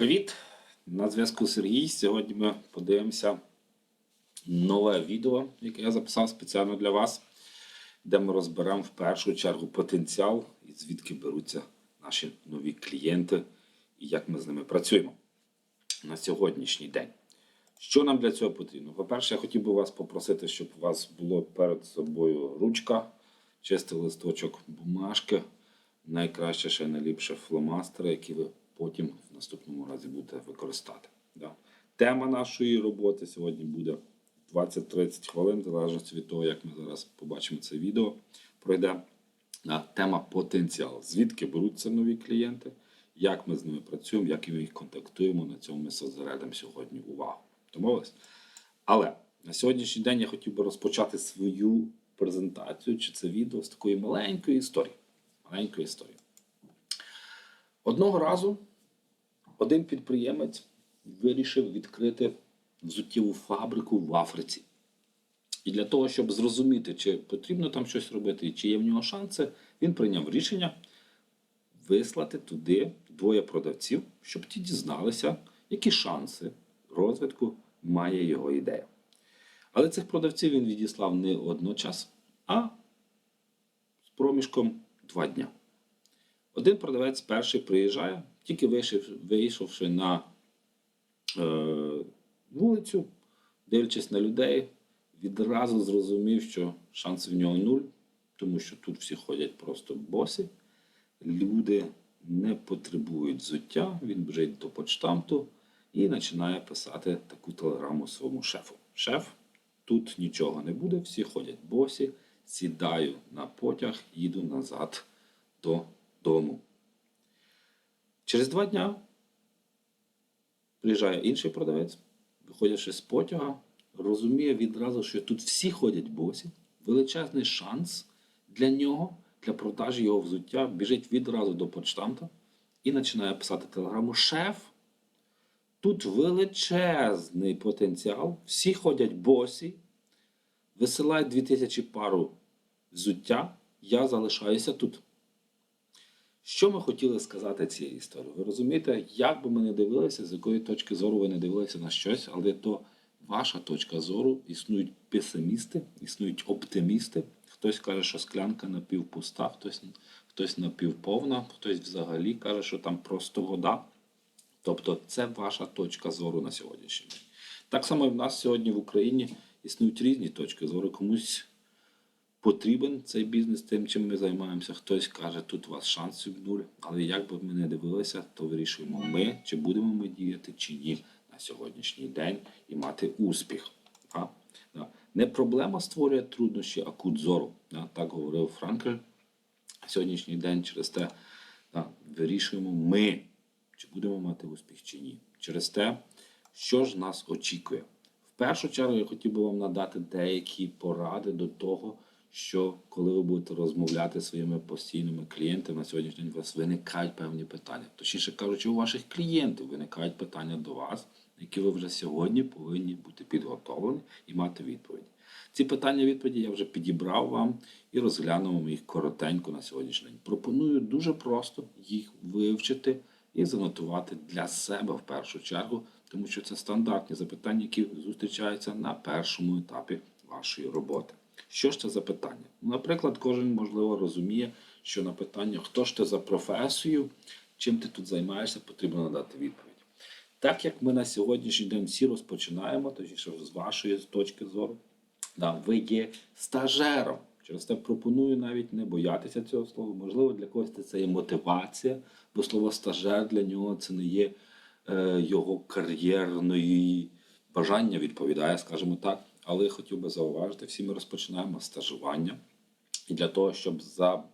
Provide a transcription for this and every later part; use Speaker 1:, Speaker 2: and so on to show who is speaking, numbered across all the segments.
Speaker 1: Привіт! На зв'язку Сергій. Сьогодні ми подивимося нове відео, яке я записав спеціально для вас, де ми розберемо в першу чергу потенціал і звідки беруться наші нові клієнти і як ми з ними працюємо на сьогоднішній день. Що нам для цього потрібно? По-перше, я хотів би вас попросити, щоб у вас було перед собою ручка, чистий листочок бумажки, найкраще ще найліпше фломастери, які ви потім в наступному разі будете використати. Да. Тема нашої роботи сьогодні буде 20-30 хвилин, в залежності від того, як ми зараз побачимо це відео, пройде. Да. Тема потенціал. Звідки беруться нові клієнти, як ми з ними працюємо, як ми їх контактуємо. На цьому ми зосередимо сьогодні увагу. Домовились? Але на сьогоднішній день я хотів би розпочати свою презентацію чи це відео з такої маленької історії. Маленької історії. Одного разу один підприємець вирішив відкрити взуттєву фабрику в Африці. І для того, щоб зрозуміти, чи потрібно там щось робити, і чи є в нього шанси, він прийняв рішення вислати туди двоє продавців, щоб ті дізналися, які шанси розвитку має його ідея. Але цих продавців він відіслав не одночас, а з проміжком два дня. Один продавець перший приїжджає, тільки вийшов, вийшовши на е, вулицю, дивлячись на людей, відразу зрозумів, що шанси в нього нуль, тому що тут всі ходять просто босі. Люди не потребують взуття, він біжить до почтамту і починає писати таку телеграму своєму шефу. Шеф, тут нічого не буде, всі ходять босі, сідаю на потяг, їду назад додому. Через два дня приїжджає інший продавець, виходячи з потяга, розуміє відразу, що тут всі ходять босі, величезний шанс для нього, для продажі його взуття, біжить відразу до почтамта і починає писати телеграму Шеф. Тут величезний потенціал, всі ходять босі, висилають 2000 пару взуття, я залишаюся тут. Що ми хотіли сказати цією історією? Ви розумієте, як би ми не дивилися, з якої точки зору ви не дивилися на щось, але то ваша точка зору, існують песимісти, існують оптимісти. Хтось каже, що склянка напівпуста, хтось, хтось напівповна, хтось взагалі каже, що там просто вода. Тобто це ваша точка зору на сьогоднішній день. Так само і в нас сьогодні в Україні існують різні точки зору. Комусь потрібен цей бізнес тим, чим ми займаємося. Хтось каже, тут у вас шансів нуль. Але як би ми не дивилися, то вирішуємо ми, чи будемо ми діяти, чи ні на сьогоднішній день і мати успіх. Не проблема створює труднощі, а кут зору. Так говорив Франкль. Сьогоднішній день через те вирішуємо ми, чи будемо мати успіх, чи ні. Через те, що ж нас очікує. В першу чергу я хотів би вам надати деякі поради до того, що коли ви будете розмовляти зі своїми постійними клієнтами на сьогоднішній день, у вас виникають певні питання. Точніше кажучи, у ваших клієнтів виникають питання до вас, які ви вже сьогодні повинні бути підготовлені і мати відповіді. Ці питання відповіді я вже підібрав вам і розглянув їх коротенько на сьогоднішній день. Пропоную дуже просто їх вивчити і занотувати для себе в першу чергу, тому що це стандартні запитання, які зустрічаються на першому етапі вашої роботи. Що ж це за питання? Ну, Наприклад, кожен, можливо, розуміє, що на питання, хто ж ти за професію, чим ти тут займаєшся, потрібно надати відповідь. Так як ми на сьогоднішній день всі розпочинаємо, точніше, з вашої точки зору, да, ви є стажером. Через те пропоную навіть не боятися цього слова. Можливо, для когось це є мотивація, бо слово стажер для нього це не є е, його кар'єрної бажання, відповідає, скажімо так. Але я хотів би зауважити, всі ми розпочинаємо стажування. І для того, щоб за...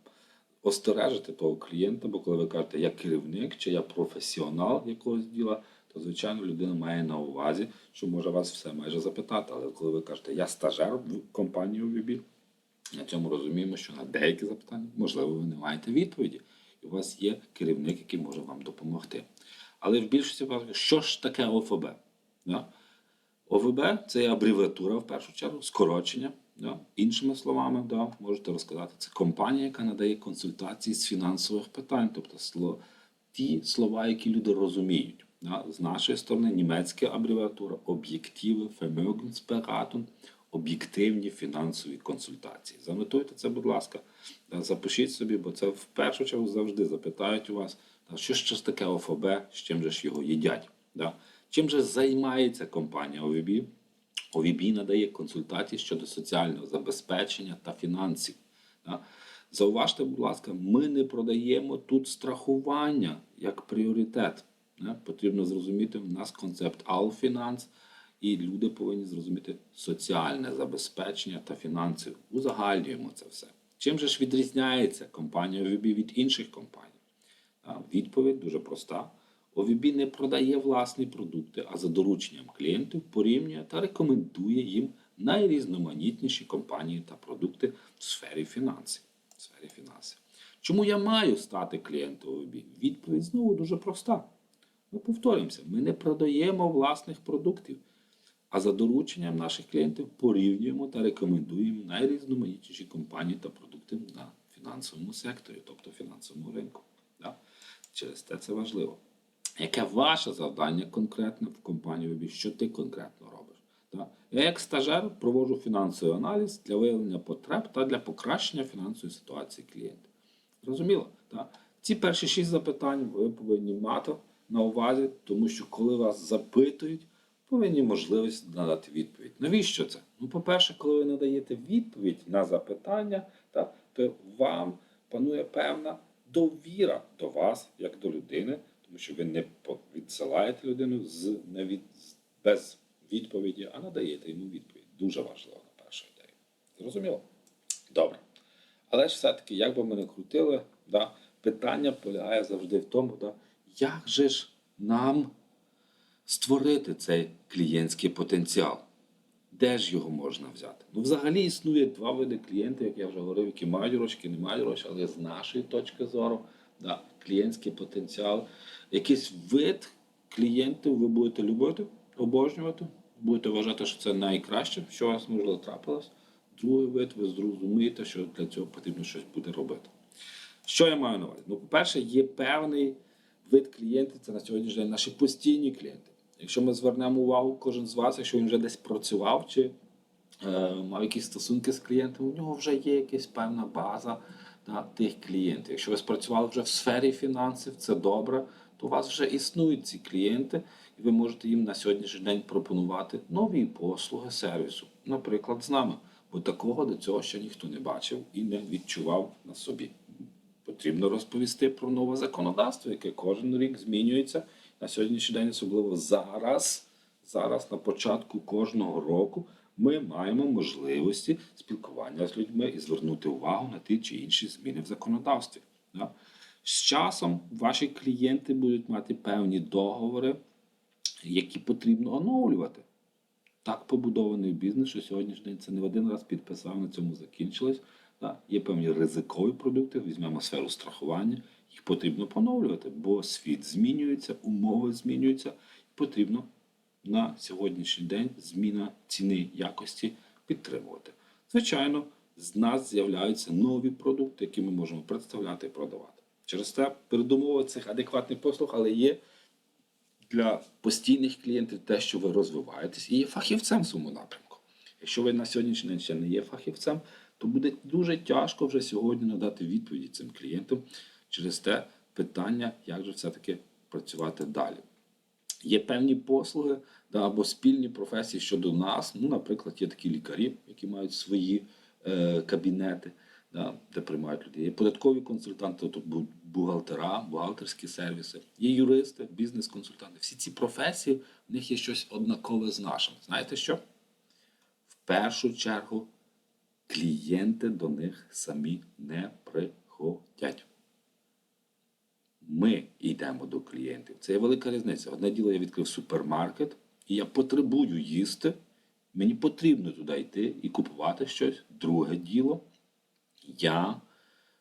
Speaker 1: остережити того клієнта, бо коли ви кажете, я керівник чи я професіонал якогось діла, то звичайно людина має на увазі, що може вас все майже запитати. Але коли ви кажете, я стажер в компанії UVB, на цьому розуміємо, що на деякі запитання, можливо, ви не маєте відповіді, і у вас є керівник, який може вам допомогти. Але в більшості випадків, що ж таке ОФБ? Да? ОВБ це є абревіатура в першу чергу, скорочення. Да? Іншими словами, да, можете розказати, це компанія, яка надає консультації з фінансових питань, тобто слово, ті слова, які люди розуміють. Да, з нашої сторони німецька абревіатура об'єктиви Vermögensberatung, об'єктивні фінансові консультації. Занотуйте це, будь ласка, да, запишіть собі, бо це в першу чергу завжди запитають у вас, да, що ж таке ОФБ, з чим же ж його їдять. Да? Чим же займається компанія ОВБ? ОВБ надає консультації щодо соціального забезпечення та фінансів. Зауважте, будь ласка, ми не продаємо тут страхування як пріоритет. Потрібно зрозуміти, в нас концепт Алфінанс, і люди повинні зрозуміти соціальне забезпечення та фінанси. Узагальнюємо це все. Чим же ж відрізняється компанія ОВБ від інших компаній? Відповідь дуже проста. ОВБ не продає власні продукти, а за дорученням клієнтів порівнює та рекомендує їм найрізноманітніші компанії та продукти в сфері фінансів. В сфері фінансів. Чому я маю стати клієнтом ОВБ? Відповідь знову дуже проста. Ми повторюємося, ми не продаємо власних продуктів, а за дорученням наших клієнтів порівнюємо та рекомендуємо найрізноманітніші компанії та продукти на фінансовому секторі, тобто фінансовому ринку. Через те це важливо. Яке ваше завдання конкретне в компанії ОБІ? Що ти конкретно робиш? Да? Я як стажер проводжу фінансовий аналіз для виявлення потреб та для покращення фінансової ситуації клієнта. Зрозуміло? Так? Ці перші шість запитань ви повинні мати на увазі, тому що коли вас запитують, повинні можливість надати відповідь. Навіщо це? Ну, по-перше, коли ви надаєте відповідь на запитання, так, то вам панує певна довіра до вас, як до людини, тому що ви не відсилаєте людину з, не без відповіді, а надаєте йому відповідь. Дуже важливо на першу ідею. Зрозуміло? Добре. Але ж все-таки, як би ми не крутили, да, питання полягає завжди в тому, да, як же ж нам створити цей клієнтський потенціал? Де ж його можна взяти? Ну, взагалі існує два види клієнтів, як я вже говорив, які мають гроші, які не мають гроші, але з нашої точки зору, да, клієнтський потенціал, якийсь вид клієнтів ви будете любити, обожнювати, будете вважати, що це найкраще, що у вас можливо трапилось. Другий вид, ви зрозумієте, що для цього потрібно щось буде робити. Що я маю на увазі? Ну, по-перше, є певний вид клієнтів, це на сьогоднішній день наші постійні клієнти. Якщо ми звернемо увагу, кожен з вас, якщо він вже десь працював чи е, мав якісь стосунки з клієнтом, у нього вже є якась певна база да, тих клієнтів. Якщо ви спрацювали вже в сфері фінансів, це добре, то у вас вже існують ці клієнти, і ви можете їм на сьогоднішній день пропонувати нові послуги сервісу, наприклад, з нами. Бо такого до цього ще ніхто не бачив і не відчував на собі. Потрібно розповісти про нове законодавство, яке кожен рік змінюється. На сьогоднішній день, особливо зараз, зараз на початку кожного року, ми маємо можливості спілкування з людьми і звернути увагу на ті чи інші зміни в законодавстві. Да? З часом ваші клієнти будуть мати певні договори, які потрібно оновлювати. Так побудований бізнес, що сьогоднішній це не в один раз підписав, на цьому закінчилось. Да, є певні ризикові продукти, візьмемо сферу страхування, їх потрібно поновлювати, бо світ змінюється, умови змінюються, і потрібно на сьогоднішній день зміна ціни якості підтримувати. Звичайно, з нас з'являються нові продукти, які ми можемо представляти і продавати. Через те передумови цих адекватних послуг, але є для постійних клієнтів те, що ви розвиваєтесь і є фахівцем в своєму напрямку. Якщо ви на сьогоднішній день ще не є фахівцем, то буде дуже тяжко вже сьогодні надати відповіді цим клієнтам через те питання, як же все-таки працювати далі. Є певні послуги да, або спільні професії щодо нас. Ну, наприклад, є такі лікарі, які мають свої е, кабінети, де приймають людей. Є податкові консультанти, бу- бухгалтера, бухгалтерські сервіси, є юристи, бізнес-консультанти. Всі ці професії, в них є щось однакове з нашим. Знаєте що? В першу чергу клієнти до них самі не приходять. Ми йдемо до клієнтів. Це є велика різниця. Одне діло, я відкрив супермаркет, і я потребую їсти. Мені потрібно туди йти і купувати щось. Друге діло, я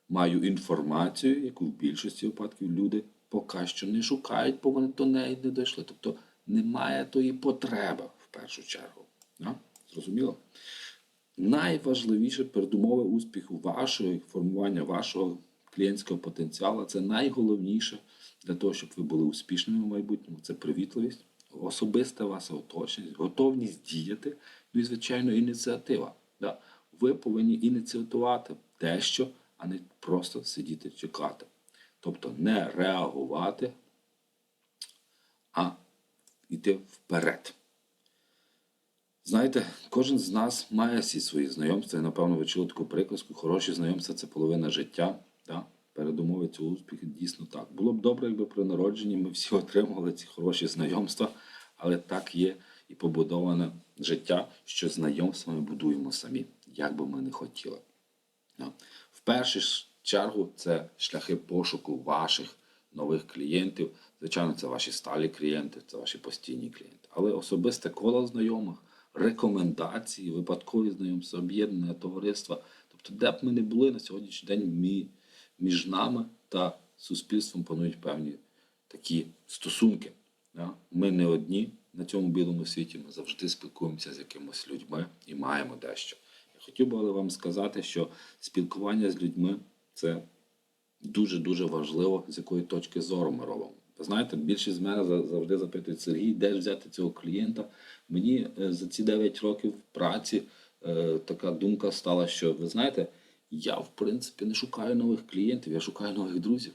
Speaker 1: маю інформацію, яку в більшості випадків люди поки що не шукають, бо вони до неї не дійшли. Тобто немає тої потреби в першу чергу. Да? Зрозуміло? Найважливіше передумови успіху вашого формування вашого клієнтського потенціалу це найголовніше для того, щоб ви були успішними в майбутньому. Це привітливість, особисте ваша оточеність, готовність діяти, ну і, звичайно, ініціатива. Да? Ви повинні ініціатувати дещо, а не просто сидіти чекати. Тобто не реагувати, а йти вперед. Знаєте, кожен з нас має всі свої знайомства. І, напевно, ви чули таку приказку. Хороші знайомства це половина життя. Да? Передумови цього успіху дійсно так. Було б добре, якби при народженні ми всі отримували ці хороші знайомства, але так є і побудоване життя, що знайомства ми будуємо самі, як би ми не хотіли. Да? В першу чергу це шляхи пошуку ваших нових клієнтів. Звичайно, це ваші сталі клієнти, це ваші постійні клієнти. Але особисте коло знайомих, рекомендації, випадкові знайомства, об'єднання товариства. Тобто, де б ми не були на сьогоднішній день, між нами та суспільством панують певні такі стосунки. Ми не одні на цьому білому світі, ми завжди спілкуємося з якимось людьми і маємо дещо. Хотів би вам сказати, що спілкування з людьми це дуже-дуже важливо, з якої точки зору ми робимо. Ви знаєте, більшість з мене завжди запитують Сергій, де ж взяти цього клієнта. Мені е, за ці 9 років праці е, така думка стала, що ви знаєте, я в принципі не шукаю нових клієнтів, я шукаю нових друзів.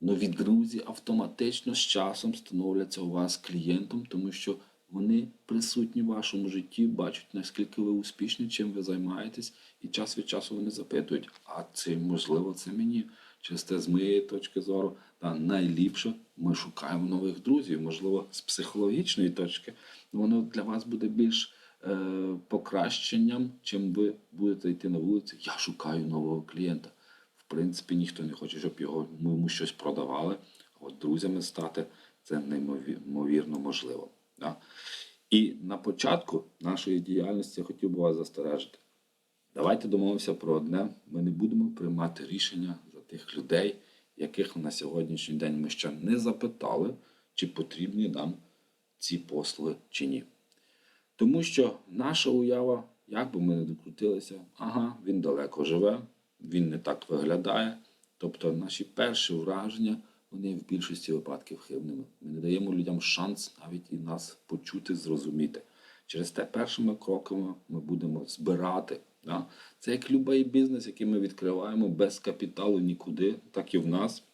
Speaker 1: Нові друзі автоматично з часом становляться у вас клієнтом, тому що вони присутні в вашому житті, бачать, наскільки ви успішні, чим ви займаєтесь, і час від часу вони запитують, а це можливо це мені. Через те, з моєї точки зору, та найліпше ми шукаємо нових друзів. Можливо, з психологічної точки воно для вас буде більш е, покращенням, чим ви будете йти на вулиці. Я шукаю нового клієнта. В принципі, ніхто не хоче, щоб його ми йому щось продавали. От друзями стати це неймовірно можливо. Да? І на початку нашої діяльності я хотів би вас застережити. Давайте домовимося про одне: ми не будемо приймати рішення за тих людей, яких на сьогоднішній день ми ще не запитали, чи потрібні нам ці послуги чи ні. Тому що наша уява, як би ми не докрутилися, ага, він далеко живе, він не так виглядає. Тобто наші перші враження, вони в більшості випадків хибними. Ми не даємо людям шанс навіть і нас почути, зрозуміти. Через те першими кроками ми будемо збирати. Да? Це як будь-який бізнес, який ми відкриваємо без капіталу нікуди, так і в нас.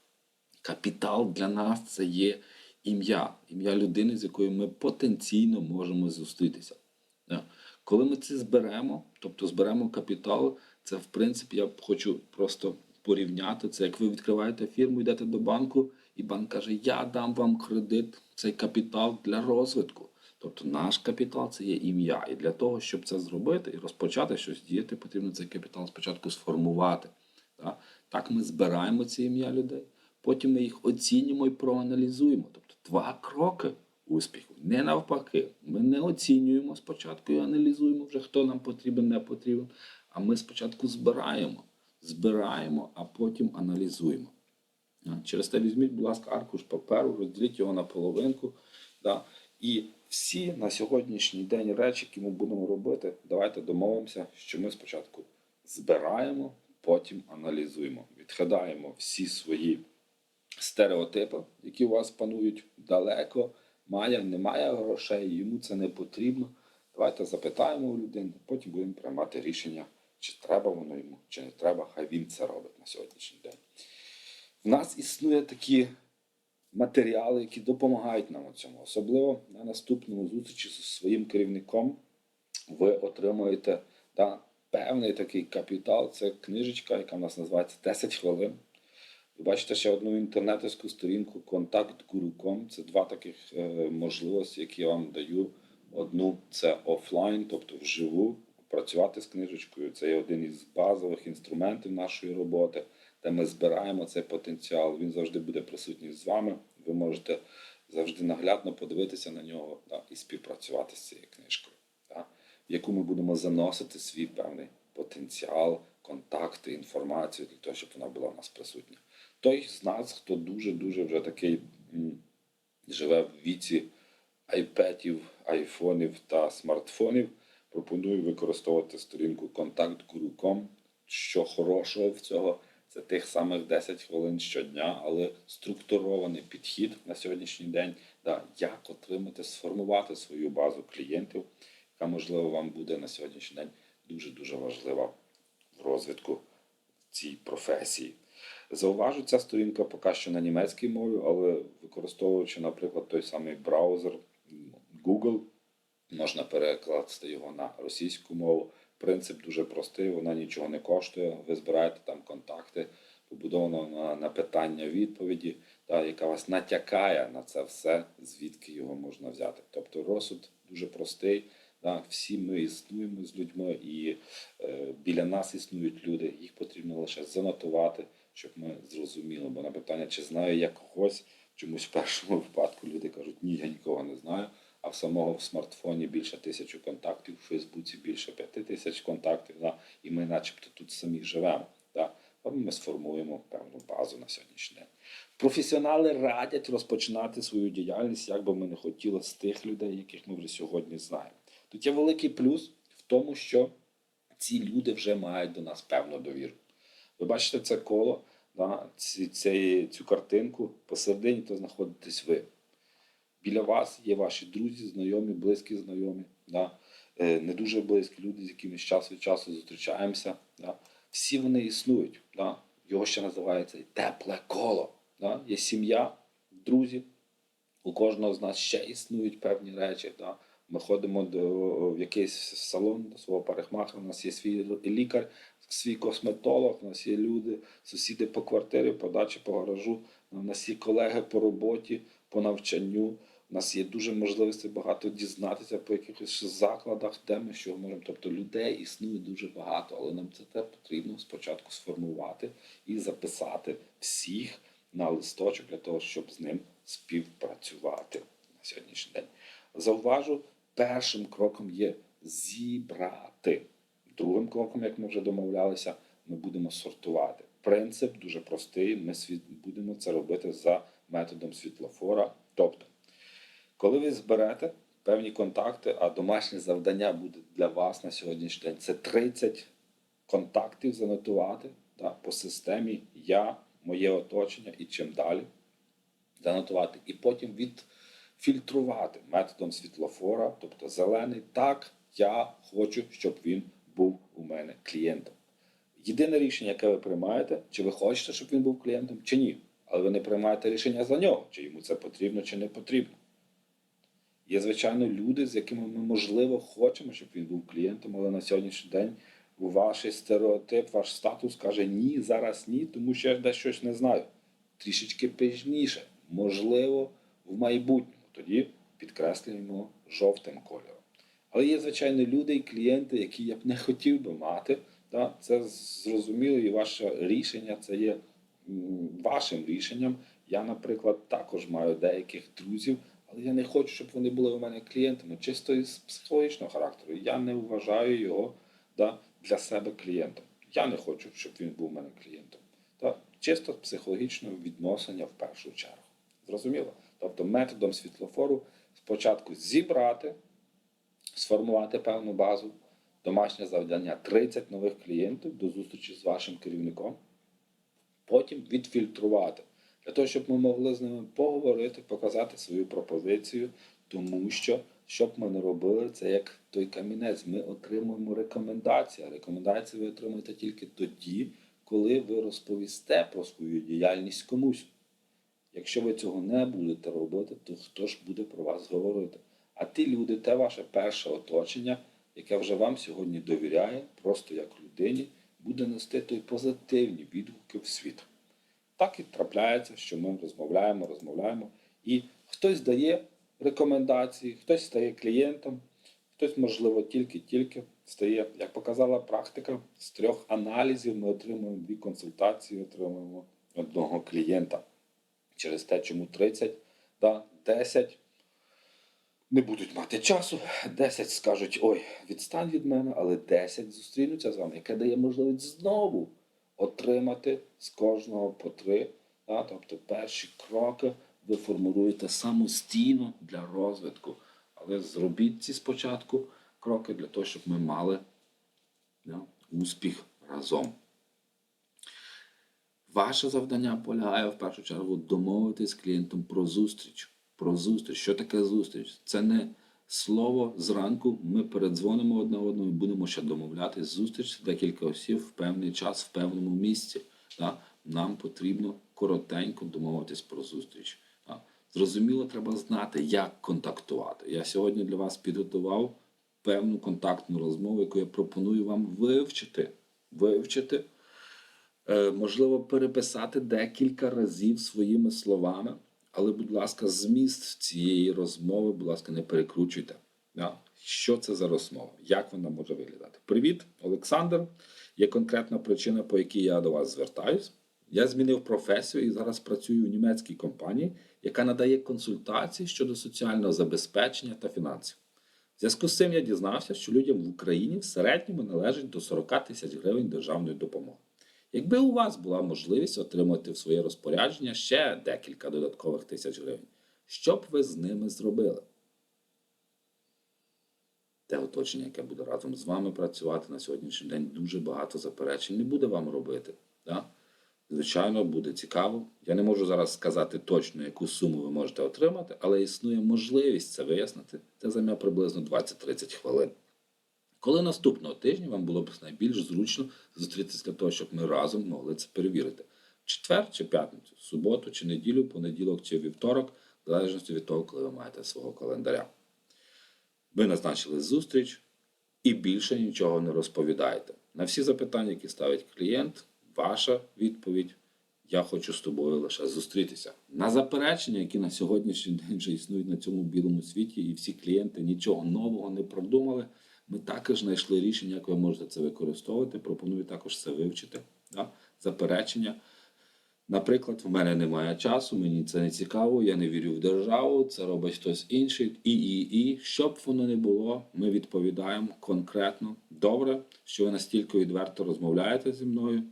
Speaker 1: Капітал для нас це є ім'я, ім'я людини, з якою ми потенційно можемо зустрітися. Да. Коли ми це зберемо, тобто зберемо капітал, це в принципі я хочу просто порівняти це. Як ви відкриваєте фірму, йдете до банку, і банк каже: Я дам вам кредит, цей капітал для розвитку. Тобто наш капітал це є ім'я. І для того, щоб це зробити і розпочати щось діяти, потрібно цей капітал спочатку сформувати. Так, ми збираємо це ім'я людей, потім ми їх оцінюємо і проаналізуємо. Тобто два кроки успіху. Не навпаки. Ми не оцінюємо спочатку і аналізуємо вже, хто нам потрібен, не потрібен. А ми спочатку збираємо, збираємо, а потім аналізуємо. Через те візьміть, будь ласка, аркуш паперу, розділіть його на половинку. Да? І всі на сьогоднішній день речі, які ми будемо робити, давайте домовимося, що ми спочатку збираємо, потім аналізуємо, відкидаємо всі свої стереотипи, які у вас панують далеко, має, немає грошей, йому це не потрібно. Давайте запитаємо у людини, потім будемо приймати рішення, чи треба воно йому, чи не треба, хай він це робить на сьогоднішній день. В нас існує такі матеріали, які допомагають нам у цьому. Особливо на наступному зустрічі зі своїм керівником ви отримуєте та, певний такий капітал. Це книжечка, яка в нас називається 10 хвилин. Ви бачите ще одну інтернетівську сторінку Контакт.Guru.com. Це два таких е, можливості, які я вам даю. Одну це офлайн, тобто вживу, працювати з книжечкою. Це є один із базових інструментів нашої роботи, де ми збираємо цей потенціал. Він завжди буде присутній з вами. Ви можете завжди наглядно подивитися на нього да, і співпрацювати з цією книжкою, да, в яку ми будемо заносити свій певний потенціал, контакти, інформацію для того, щоб вона була в нас присутня. Той з нас, хто дуже-дуже вже такий м, живе в віці айпетів, айфонів та смартфонів, пропоную використовувати сторінку Contact.Guru.com. Що хорошого в цього? Це тих самих 10 хвилин щодня, але структурований підхід на сьогоднішній день, да, як отримати, сформувати свою базу клієнтів, яка, можливо, вам буде на сьогоднішній день дуже-дуже важлива в розвитку цій професії. Зауважу, ця сторінка поки що на німецькій мові, але використовуючи, наприклад, той самий браузер Google, можна перекласти його на російську мову. Принцип дуже простий, вона нічого не коштує. Ви збираєте там контакти, побудовано на, на питання відповіді, та, яка вас натякає на це все, звідки його можна взяти. Тобто розсуд дуже простий. Да, всі ми існуємо з людьми, і е, біля нас існують люди. Їх потрібно лише занотувати, щоб ми зрозуміли. Бо на питання, чи знаю я когось, чомусь в першому випадку люди кажуть, ні, я нікого не знаю. А в самого в смартфоні більше тисячі контактів, в Фейсбуці більше п'яти тисяч контактів, да, і ми начебто тут самі живемо. Да. Ми сформуємо певну базу на сьогоднішній день. Професіонали радять розпочинати свою діяльність, як би ми не хотіли, з тих людей, яких ми вже сьогодні знаємо. Тут є великий плюс в тому, що ці люди вже мають до нас певну довіру. Ви бачите це коло, да, ці, ці, цю картинку, посередині то знаходитесь ви. Біля вас є ваші друзі, знайомі, близькі знайомі, да, е, не дуже близькі люди, з якими з часу від часу зустрічаємося. Да. Всі вони існують. Да. Його ще називається тепле коло. Да. Є сім'я, друзі. У кожного з нас ще існують певні речі. Да. Ми ходимо до, в якийсь салон до свого парикмахера, у нас є свій лікар, свій косметолог, у нас є люди, сусіди по квартирі, по дачі, по гаражу, у нас є колеги по роботі, по навчанню. У нас є дуже можливості багато дізнатися по якихось закладах, де ми що можемо. Тобто людей існує дуже багато, але нам це те потрібно спочатку сформувати і записати всіх на листочок для того, щоб з ним співпрацювати на сьогоднішній день. Зауважу, першим кроком є зібрати. Другим кроком, як ми вже домовлялися, ми будемо сортувати. Принцип дуже простий. Ми будемо це робити за методом світлофора. Тобто, коли ви зберете певні контакти, а домашнє завдання буде для вас на сьогоднішній день це 30 контактів занотувати да, по системі я, моє оточення і чим далі занотувати, і потім відфільтрувати методом світлофора, тобто зелений, так, я хочу, щоб він був у мене клієнтом. Єдине рішення, яке ви приймаєте, чи ви хочете, щоб він був клієнтом, чи ні. Але ви не приймаєте рішення за нього, чи йому це потрібно, чи не потрібно. Є, звичайно, люди, з якими ми, можливо, хочемо, щоб він був клієнтом, але на сьогоднішній день ваш стереотип, ваш статус каже ні, зараз ні, тому що я десь щось не знаю. Трішечки пізніше, можливо, в майбутньому. Тоді підкреслюємо жовтим кольором. Але є, звичайно, люди і клієнти, які я б не хотів би мати. Да? Це зрозуміло, і ваше рішення це є вашим рішенням. Я, наприклад, також маю деяких друзів, але я не хочу, щоб вони були у мене клієнтами, чисто із психологічного характеру. Я не вважаю його да, для себе клієнтом. Я не хочу, щоб він був у мене клієнтом. Да? Чисто з психологічного відношення в першу чергу. Зрозуміло? Тобто методом світлофору спочатку зібрати, сформувати певну базу, домашнє завдання 30 нових клієнтів до зустрічі з вашим керівником, потім відфільтрувати. Для того, щоб ми могли з ними поговорити, показати свою пропозицію, тому що, щоб ми не робили, це як той камінець. Ми отримуємо рекомендації. Рекомендації ви отримуєте тільки тоді, коли ви розповісте про свою діяльність комусь. Якщо ви цього не будете робити, то хто ж буде про вас говорити? А ті люди, те ваше перше оточення, яке вже вам сьогодні довіряє, просто як людині, буде нести той позитивні відгуки в світ. Так і трапляється, що ми розмовляємо, розмовляємо, і хтось дає рекомендації, хтось стає клієнтом, хтось, можливо, тільки-тільки стає, як показала практика, з трьох аналізів ми отримуємо дві консультації, отримуємо одного клієнта. Через те, чому 30, да, 10 не будуть мати часу, 10 скажуть, ой, відстань від мене, але 10 зустрінуться з вами, яке дає можливість знову отримати з кожного по три. Да? Тобто перші кроки ви формулюєте самостійно для розвитку. Але зробіть ці спочатку кроки для того, щоб ми мали да, успіх разом. Ваше завдання полягає в першу чергу домовитись з клієнтом про зустріч. Про зустріч. Що таке зустріч? Це не слово зранку. Ми передзвонимо одне одному і будемо ще домовлятись. Зустріч декілька осіб в певний час в певному місці. Так? Нам потрібно коротенько домовитись про зустріч. Так? Зрозуміло, треба знати, як контактувати. Я сьогодні для вас підготував певну контактну розмову, яку я пропоную вам вивчити. Вивчити, е, можливо, переписати декілька разів своїми словами, але, будь ласка, зміст цієї розмови, будь ласка, не перекручуйте. Що це за розмова? Як вона може виглядати? Привіт, Олександр. Є конкретна причина, по якій я до вас звертаюсь. Я змінив професію і зараз працюю у німецькій компанії, яка надає консультації щодо соціального забезпечення та фінансів. В зв'язку з цим я дізнався, що людям в Україні в середньому належить до 40 тисяч гривень державної допомоги. Якби у вас була можливість отримати в своє розпорядження ще декілька додаткових тисяч гривень, що б ви з ними зробили? Те оточення, яке буде разом з вами працювати на сьогоднішній день, дуже багато заперечень не буде вам робити. Да? Звичайно, буде цікаво. Я не можу зараз сказати точно, яку суму ви можете отримати, але існує можливість це вияснити. Це займе приблизно 20-30 хвилин. Коли наступного тижня вам було б найбільш зручно зустрітися для того, щоб ми разом могли це перевірити. В четвер чи п'ятницю, в суботу чи неділю, понеділок чи вівторок, в залежності від того, коли ви маєте свого календаря. Ви назначили зустріч і більше нічого не розповідаєте. На всі запитання, які ставить клієнт, ваша відповідь. Я хочу з тобою лише зустрітися. На заперечення, які на сьогоднішній день вже існують на цьому білому світі, і всі клієнти нічого нового не продумали. Ми також знайшли рішення, як ви можете це використовувати. Пропоную також це вивчити. Да? Заперечення. Наприклад, в мене немає часу, мені це не цікаво, я не вірю в державу, це робить хтось інший. І, і, і, що б воно не було, ми відповідаємо конкретно. Добре, що ви настільки відверто розмовляєте зі мною,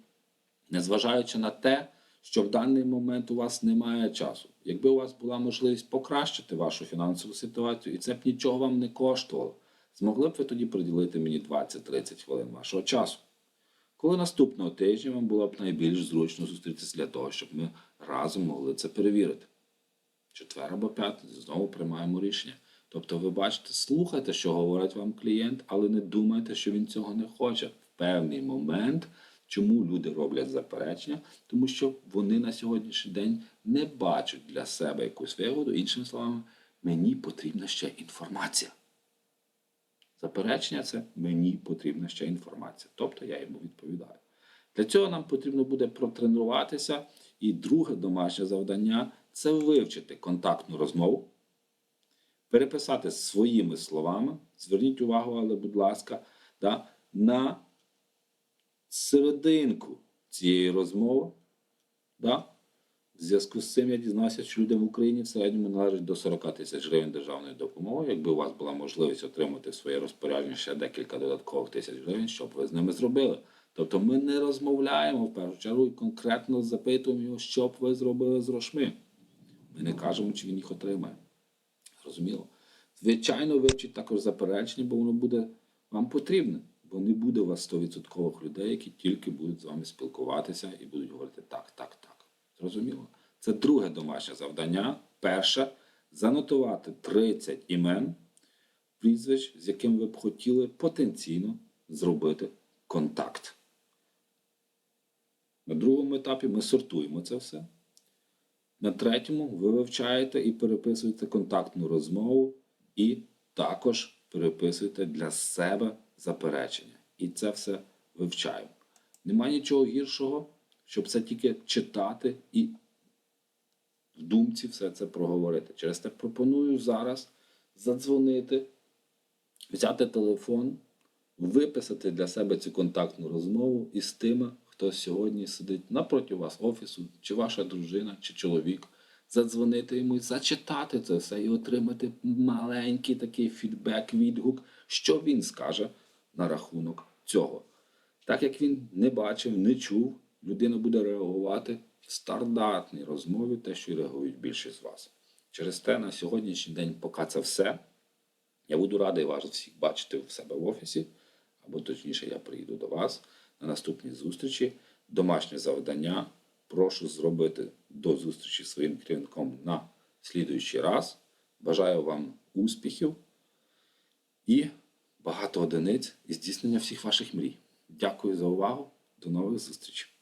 Speaker 1: незважаючи на те, що в даний момент у вас немає часу. Якби у вас була можливість покращити вашу фінансову ситуацію, і це б нічого вам не коштувало, змогли б ви тоді приділити мені 20-30 хвилин вашого часу. Коли наступного тижня вам було б найбільш зручно зустрітися для того, щоб ми разом могли це перевірити. Четвер або п'ятницю знову приймаємо рішення. Тобто, ви бачите, слухайте, що говорить вам клієнт, але не думайте, що він цього не хоче. В певний момент, чому люди роблять заперечення, тому що вони на сьогоднішній день не бачать для себе якусь вигоду. Іншими словами, мені потрібна ще інформація. Заперечення це мені потрібна ще інформація. Тобто я йому відповідаю. Для цього нам потрібно буде протренуватися. І друге домашнє завдання це вивчити контактну розмову, переписати своїми словами. Зверніть увагу, але, будь ласка, да, на серединку цієї розмови. Да? В зв'язку з цим я дізнався, що людям в Україні в середньому належить до 40 тисяч гривень державної допомоги. Якби у вас була можливість отримати в своє розпорядження ще декілька додаткових тисяч гривень, що б ви з ними зробили? Тобто ми не розмовляємо в першу чергу і конкретно запитуємо його, що б ви зробили з грошми. Ми не кажемо, чи він їх отримає. Зрозуміло? Звичайно, вивчіть також заперечення, бо воно буде вам потрібне. Бо не буде у вас 100% людей, які тільки будуть з вами спілкуватися і будуть говорити так, так, так. Зрозуміло? Це друге домашнє завдання. Перше занотувати 30 імен, прізвищ, з яким ви б хотіли потенційно зробити контакт. На другому етапі ми сортуємо це все. На третьому ви вивчаєте і переписуєте контактну розмову, і також переписуєте для себе заперечення. І це все вивчаємо. Нема нічого гіршого, щоб це тільки читати і в думці все це проговорити. Через те пропоную зараз задзвонити, взяти телефон, виписати для себе цю контактну розмову із тими, хто сьогодні сидить напроти вас офісу, чи ваша дружина, чи чоловік. Задзвонити йому, зачитати це все і отримати маленький такий фідбек, відгук, що він скаже на рахунок цього. Так як він не бачив, не чув, людина буде реагувати в стандартній розмові, те, що реагують більшість з вас. Через те на сьогоднішній день, поки це все, я буду радий вас всіх бачити в себе в офісі, або точніше, я приїду до вас на наступній зустрічі. Домашнє завдання прошу зробити до зустрічі зі своїм керівником на слідуючий раз. Бажаю вам успіхів і багато одиниць і здійснення всіх ваших мрій. Дякую за увагу. До нових зустрічей.